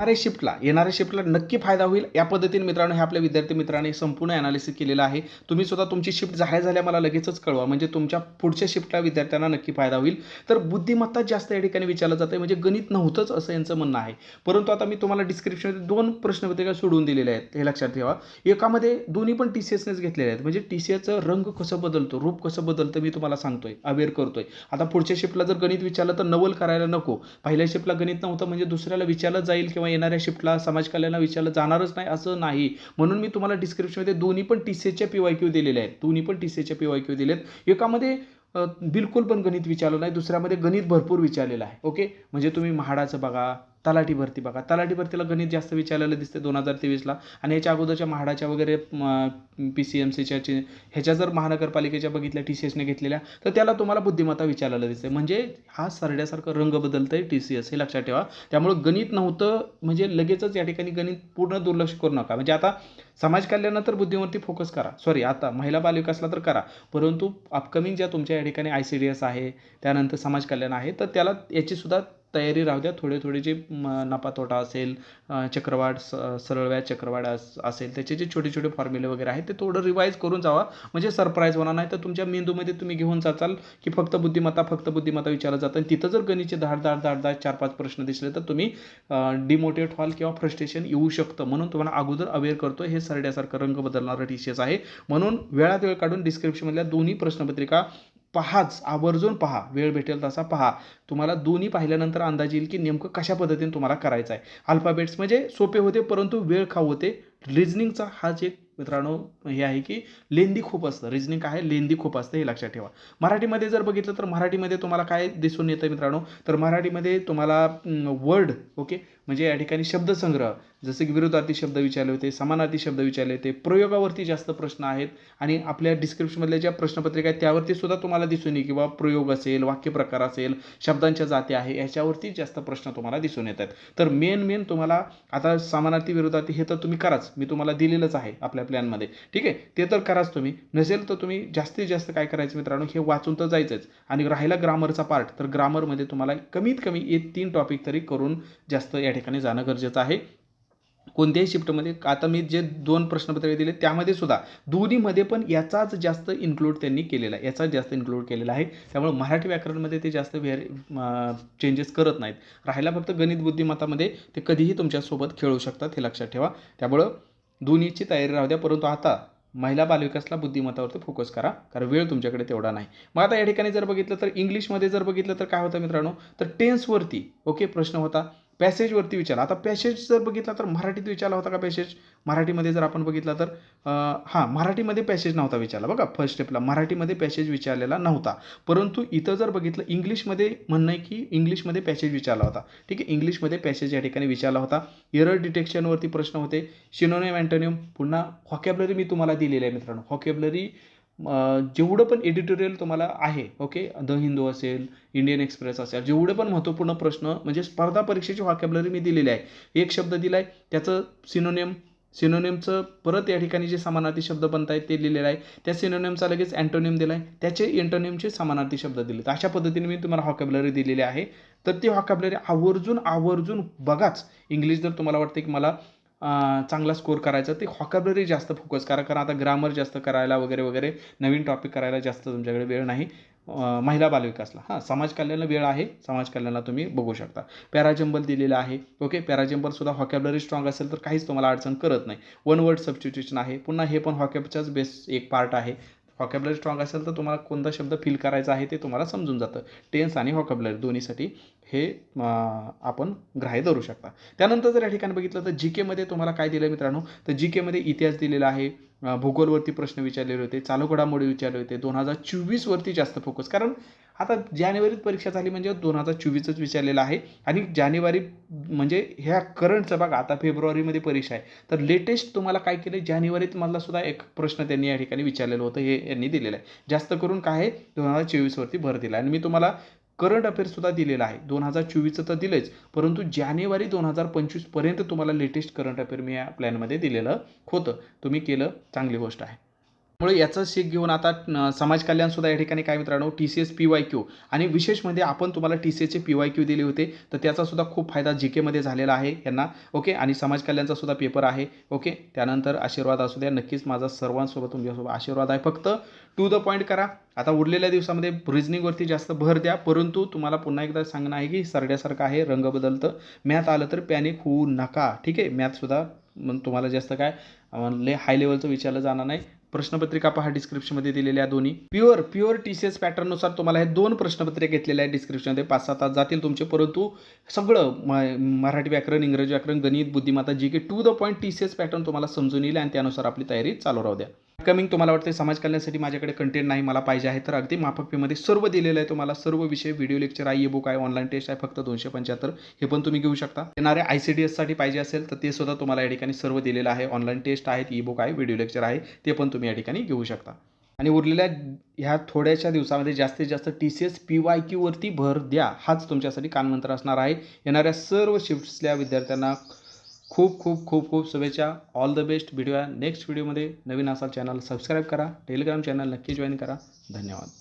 येणाऱ्या शिफ्टला येणाऱ्या शिफ्टला नक्की फायदा होईल. या पद्धतीने मित्रांनो हे आपल्या विद्यार्थी मित्रांनी संपूर्ण ॲनालिसिस केलेलं आहे. तुम्ही सुद्धा तुमची शिफ्ट झाल्या झाल्या मला लगेचच कळवा. म्हणजे तुमच्या पुढच्या शिफ्टला विद्यार्थ्यांना नक्की फायदा होईल. तर बुद्धिमत्ता जास्त या ठिकाणी विचारलं जातं म्हणजे गणित नव्हतंच असं यांचं म्हणणं आहे. परंतु आता मी तुम्हाला डिस्क्रिप्शनमध्ये दोन प्रश्नपत्रिका सोडून दिलेल्या आहेत. हे लक्षात ठेवा. एकामध्ये दोन्ही पण टी सी एसनेच घेतलेले आहेत. म्हणजे टी सी एसचं रंग कसं बदलतो रूप कसं बदलतं मी तुम्हाला सांगतोय अवेअर करतोय. आता पुढच्या शिफ्टला जर गणित विचारलं तर नवल करायला नको. पहिल्या शिफ्टला गणित नव्हतं म्हणजे दुसऱ्याला विचारलं जाईल किंवा येणाऱ्या शिफ्टला समाज कल्याणला विचारलं जाणारच नाही असं नाही. म्हणून मी तुम्हाला डिस्क्रिप्शनमध्ये दोन्ही पण टी सीच्या पी वाय क्यू दिलेले आहेत. दोन्ही पण टी सीच्या पी वाय क्यू दिलेत. एकामध्ये बिलकुल पण गणित विचारलं नाही दुसऱ्यामध्ये गणित भरपूर विचारलेलं आहे. ओके? म्हणजे तुम्ही म्हाडाचं बघा तलाठी भरती बघा. तलाठी भरतीला गणित जास्त विचारलेलं दिसते दोन हजार तेवीसला. आणि याच्या अगोदरच्या म्हाडाच्या वगैरे पी सी एम सीच्या ह्याच्या जर महानगरपालिकेच्या बघितल्या टी सी एसने घेतलेल्या तर त्याला तुम्हाला बुद्धिमत्ता विचारलेलं दिसते म्हणजे हा सरड्यासारखं रंग बदलतं आहे टी सी एस हे लक्षात ठेवा. त्यामुळं गणित नव्हतं म्हणजे लगेचच या ठिकाणी गणित पूर्ण दुर्लक्ष करू नका. म्हणजे आता समाज कल्याण तर बुद्धीवरती फोकस करा. सॉरी आता महिला बालविकासला तर करा. परंतु अपकमिंग ज्या तुमच्या या ठिकाणी आय सी डी एस आहे त्यानंतर समाज कल्याण आहे तर त्याला याचीसुद्धा तयारी राहू द्या. थोडे थोडे जे म, नफा तोटा असेल चक्रवाढ स सरळव्याज चक्रवाढ अस असेल त्याचे जे छोटे छोटे फॉर्म्युले वगैरे आहेत ते थोडं रिवाईज करून जावा. म्हणजे सरप्राईज होणार नाही. तर तुमच्या मेंदूमध्ये तुम्ही घेऊन जाचाल की फक्त बुद्धिमत्ता फक्त बुद्धिमत्ता विचारलं जातं. आणि तिथं जर गणितचे धाड धाड धाड धाड चार पाच प्रश्न दिसले तर तुम्ही डिमोटिवेट व्हाल किंवा फ्रस्ट्रेशन येऊ शकतं. म्हणून तुम्हाला अगोदर अवेअर करतो हे सरड्यासारखं रंग बदलणारं टी सी एस आहे. म्हणून वेळात वेळ काढून डिस्क्रिप्शनमधल्या दोन्ही प्रश्नपत्रिका पहाच आवर्जून पहा वेळ भेटेल तसा पहा. तुम्हाला दोन्ही पाहिल्यानंतर अंदाज येईल की नेमकं कशा पद्धतीने तुम्हाला करायचं आहे. अल्फाबेट्स म्हणजे सोपे होते परंतु वेळ खाऊ होते. रिजनिंगचा हाच एक मित्रांनो हे आहे की लेंदी खूप असतं. रिजनिंग काय? आहे लेंदी खूप असतं हे लक्षात ठेवा. मराठीमध्ये जर बघितलं तर मराठीमध्ये तुम्हाला काय दिसून येतं मित्रांनो? तर मराठीमध्ये तुम्हाला वर्ड ओके म्हणजे या ठिकाणी शब्दसंग्रह जसे की विरोधार्थी शब्द विचारले होते समानार्थी शब्द विचारले होते प्रयोगावरती जास्त प्रश्न आहेत आणि आपल्या डिस्क्रिप्शनमधल्या ज्या प्रश्नपत्रिका आहेत त्यावरती सुद्धा तुम्हाला दिसून येईल किंवा प्रयोग असेल वाक्यप्रकार असेल शब्दांच्या जाती आहे याच्यावरती जास्त प्रश्न तुम्हाला दिसून येत आहेत. तर मेन मेन तुम्हाला आता समानार्थी विरोधार्थी हे तर तुम्ही कराच मी तुम्हाला दिलेलंच आहे आपल्या प्लॅनमध्ये ठीक आहे? ते तर कराच तुम्ही. नसेल तर तुम्ही जास्तीत जास्त काय करायचं मित्रांनो हे वाचून तर जायचंच. आणि राहिला ग्रामरचा पार्ट तर ग्रामरमध्ये तुम्हाला कमीत कमी एक तीन टॉपिक तरी करून जास्त या ठिकाणी जाणं गरजेचं आहे. कोणत्याही शिफ्टमध्ये आता मी जे दोन प्रश्नपत्रे दिले त्यामध्ये सुद्धा दोन्हीमध्ये पण याचाच जास्त इन्क्लूड त्यांनी केलेला आहे. याचाच जास्त इन्क्लूड केलेला आहे. त्यामुळे मराठी व्याकरणमध्ये ते जास्त व्हेअर चेंजेस करत नाहीत. राहिला फक्त गणित बुद्धिमत्तामध्ये ते कधीही तुमच्यासोबत खेळू शकतात हे लक्षात ठेवा. त्यामुळं दोन्हीची तयारी राहू द्या. परंतु आता महिला बालविकासला बुद्धिमत्तावरती फोकस करा कारण वेळ तुमच्याकडे तेवढा नाही. मग आता या ठिकाणी जर बघितलं तर इंग्लिशमध्ये जर बघितलं तर काय होतं मित्रांनो? तर टेन्सवरती ओके प्रश्न होता. पॅसेजवरती विचारला. आता पॅसेज जर बघितला तर मराठीत विचारला होता का पॅसेज मराठीमध्ये जर आपण बघितला तर हां मराठीमध्ये पॅसेज नव्हता विचारला. बघा फर्स्ट स्टेपला मराठीमध्ये पॅसेज विचारलेला नव्हता. परंतु इथं जर बघितलं इंग्लिशमध्ये म्हणणं आहे की इंग्लिशमध्ये पॅसेज विचारला होता. ठीक आहे इंग्लिशमध्ये पॅसेज या ठिकाणी विचारला होता. एरर डिटेक्शनवरती प्रश्न होते. शिनोनियम अँटोनियम पुन्हा हॉकॅबलरी मी तुम्हाला दिलेली आहे मित्रांनो. हॉकॅबलरी जेवढं पण एडिटोरियल तुम्हाला आहे ओके द हिंदू असेल इंडियन एक्सप्रेस असेल जेवढे पण महत्त्वपूर्ण प्रश्न म्हणजे स्पर्धा परीक्षेची व्हॉकॅबलरी मी दिलेली आहे. एक शब्द दिला आहे त्याचं सिनोनियम सिनोनियमचं परत या ठिकाणी जे समानार्थी शब्द बनत आहेत ते लिहिलेलं आहे. त्या सिनोनियमचा लगेच अँटोनियम दिला आहे त्याचे एंटोनियमचे समानार्थी शब्द दिले तर अशा पद्धतीने मी तुम्हाला हॉकॅबलरी दिलेली आहे. तर ती हॉकॅबलरी आवर्जून आवर्जून बघाच. इंग्लिश जर तुम्हाला वाटते की मला चांगला स्कोर करायचा ते हॉकॅबलरी जास्त फोकस करा. कारण आता ग्रामर जास्त करायला वगैरे वगैरे नवीन टॉपिक करायला जास्त तुमच्याकडे वेळ नाही. महिला बालविकासला हां समाज कल्याणला वेळ आहे. समाज कल्याणला तुम्ही बघू शकता. पॅराजंबल दिलेलं आहे. ओके पॅराजंबल सुद्धा हॉकॅबलरी स्ट्रॉंग असेल तर काहीच तुम्हाला अडचण करत नाही. वन वर्ड सबस्टिट्युशन आहे. पुन्हा हे पण हॉकॅबचाच बेस एक पार्ट आहे. हॉकॅबलरी स्ट्रॉंग असेल तर तुम्हाला कोणता शब्द फील करायचा आहे ते तुम्हाला समजून जातं. टेन्स आणि हॉकॅबलरी दोन्हीसाठी. हे आपण ग्राह्य धरू शकता. त्यानंतर जर या ठिकाणी बघितलं तर जी केमध्ये तुम्हाला काय दिलं मित्रांनो? तर जी केमध्ये इतिहास दिलेला आहे. भूगोलवरती प्रश्न विचारलेले होते चालू घडामोडी विचारले होते. दोन हजार चोवीसवरती जास्त फोकस कारण आता जानेवारीत परीक्षा झाली म्हणजे दोन हजार चोवीसच विचारलेलं आहे. आणि जानेवारी म्हणजे ह्या करंटचं बघा आता फेब्रुवारीमध्ये परीक्षा आहे. तर लेटेस्ट तुम्हाला काय केलं जानेवारीत मधला सुद्धा एक प्रश्न त्यांनी या ठिकाणी विचारलेलं होतं हे यांनी दिलेलं आहे. जास्त करून काय आहे? दोन हजार चोवीसवरती भर दिला आणि मी तुम्हाला करंट अफेअर्ससुद्धा दिलेला आहे. दोन हजार चोवीसचं तर दिलंच परंतु जानेवारी दोन हजार पंचवीसपर्यंत तुम्हाला लेटेस्ट करंट अफेअर मी या प्लॅनमध्ये दिलेलं होतं. तुम्ही केलं चांगली गोष्ट आहे. त्यामुळे याचं शेक घेऊन आता समाज कल्याणसुद्धा या ठिकाणी काय मित्रांनो T C S P Y Q आणि विशेष म्हणजे आपण तुम्हाला टी सी एसचे पी वाय क्यू दिले होते तर त्याचा सुद्धा खूप फायदा जी केमध्ये झालेला आहे यांना ओके? आणि समाज कल्याणचा सुद्धा पेपर आहे ओके? त्यानंतर आशीर्वाद असू द्या नक्कीच माझा सर्वांसोबत तुमच्यासोबत आशीर्वाद आहे. फक्त टू द पॉईंट करा. आता उरलेल्या दिवसामध्ये रिझनिंगवरती जास्त भर द्या परंतु तुम्हाला पुन्हा एकदा सांगणं आहे की सरड्यासारखं आहे रंग बदलतं. मॅथ आलं तर पॅनिक होऊ नका ठीक आहे? मॅथसुद्धा मग तुम्हाला जास्त काय ले हाय लेवलचं विचारलं जाणार नाही. प्रश्नपत्रिका पहा डिस्क्रिप्शनमध्ये दिलेल्या दोन्ही. Pure pure T C S पॅटर्ननुसार तुम्हाला हे दोन प्रश्नपत्रिका घेतलेल्या आहेत डिस्क्रिप्शनमध्ये पाच सात तास जातील तुमचे परंतु सगळं म मराठी व्याकरण इंग्रजी व्याकरण गणित बुद्धिमत्ता G K to the point T C S pattern तुम्हाला समजून येईल आणि त्यानुसार आपली तयारी चालू राहू द्या. अपकमिंग तुम्हाला वाटते समाज कल्याणासाठी माझ्याकडे कंटेंट नाही मला पाहिजे आहे तर अगदी माफक फीमध्ये सर्व दिलेलं आहे तुम्हाला. सर्व विषय व्हिडिओ लेक्चर आहे ई बुक आहे ऑनलाईन टेस्ट आहे फक्त दोनशे पंच्याहत्तर. हे पण तुम्ही घेऊ शकता. येणारे आय सी डी एससाठी पाहिजे असेल तर ते सुद्धा तुम्हाला या ठिकाणी सर्व दिलेलं आहे. ऑनलाईन टेस्ट आहेत ई बुक आहे व्हिडिओ लेक्चर आहे ते पण तुम्ही या ठिकाणी घेऊ शकता. आणि उरलेल्या ह्या थोड्याशा दिवसामध्ये जास्तीत जास्त T C S P Y क्यूवरती भर द्या. हाच तुमच्यासाठी कानमंत्र असणार आहे. येणाऱ्या सर्व शिफ्ट्सल्या विद्यार्थ्यांना खूप खूप खूप खूप शुभेच्छा. All the best video next व्हिडिओमध्ये नवीन असाल चॅनल सबस्क्राईब करा. टेलिग्राम चॅनल नक्की जॉईन करा. धन्यवाद.